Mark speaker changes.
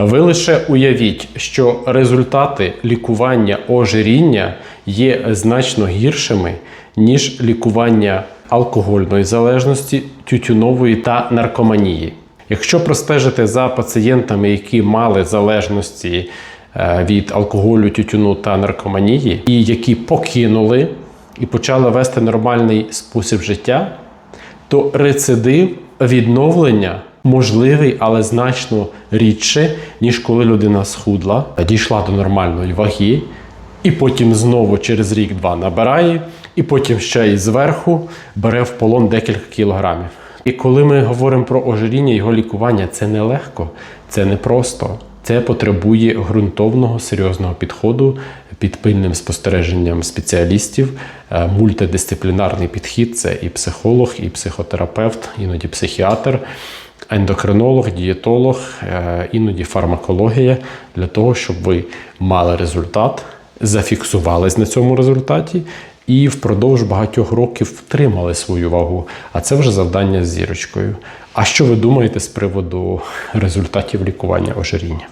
Speaker 1: Ви лише уявіть, що результати лікування ожиріння є значно гіршими, ніж лікування алкогольної залежності, тютюнової та наркоманії. Якщо простежити за пацієнтами, які мали залежності е, від алкоголю, тютюну та наркоманії, і які покинули і почали вести нормальний спосіб життя, то рецидив відновлення можливий, але значно рідше, ніж коли людина схудла, дійшла до нормальної ваги, і потім знову через рік-два набирає, і потім ще й зверху бере в полон декілька кілограмів. І коли ми говоримо про ожиріння, його лікування, це не легко, це не просто. Це потребує ґрунтовного серйозного підходу під пильним спостереженням спеціалістів. Е, Мультидисциплінарний підхід це і психолог, і психотерапевт, іноді психіатр, ендокринолог, дієтолог, е, іноді фармакологія для того, щоб ви мали результат, зафіксувались на цьому результаті і впродовж багатьох років втримали свою вагу. А це вже завдання з зірочкою. А що ви думаєте з приводу результатів лікування ожиріння?